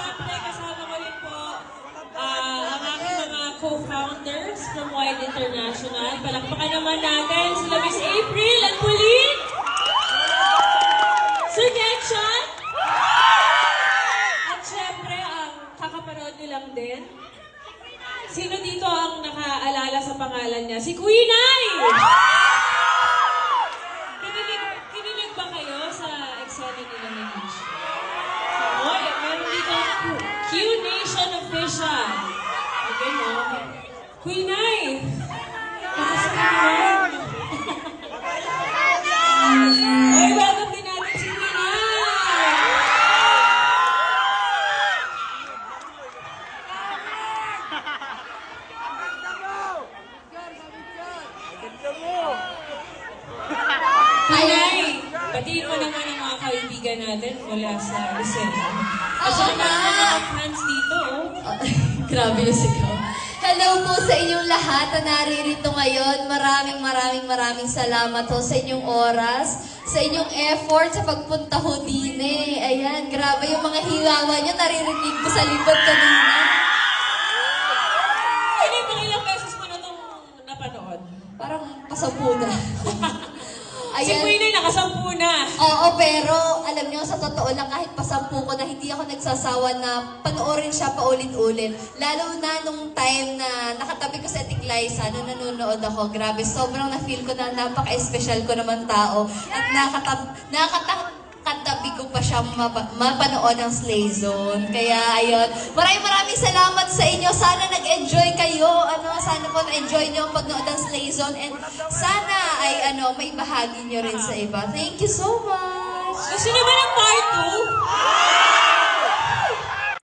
Siyempre, kasama ko rin po uh, ang aking mga co-founders from Wide International. Palakpakan naman natin sila Miss April at Pauline. Sir Genshan. At syempre, ang kakapanood nilang din. Sino dito ang nakaalala sa pangalan niya? Si Queen Ay! Queen Night! Kamusta naman? Ay, welcome din natin si Queen Night! Queen Night, batiin mo naman ang mga kaibigan natin mula sa Lucena. At saka mga fans Grabe yung sigaw. Hello po sa inyong lahat na naririto ngayon. Maraming maraming maraming salamat po sa inyong oras, sa inyong effort sa pagpunta ho din eh. Ayan, grabe yung mga hilawa nyo. Naririnig ko sa likod kanina. Ano yung ilang beses mo na itong napanood? Parang pasampu na. Si Queen ay nakasampu na. Oo, pero alam niyo, sa totoo lang, kahit pasampu ko na hindi ako nagsasawa na panoorin siya paulit-ulit. Lalo na nung time na nakatabi ko sa Liza, nung nanonood ako, grabe, sobrang na-feel ko na napaka-espesyal ko naman tao. At nakatab nakakatabi ko pa siya mapa- mapanood ng Slay Zone. Kaya, ayun. Maraming maraming salamat sa inyo. Sana nag-enjoy kayo. Ano, sana po na-enjoy nyo ang pagnood ng Slay Zone. And sana ay, ano, may bahagi nyo rin sa iba. Thank you so much.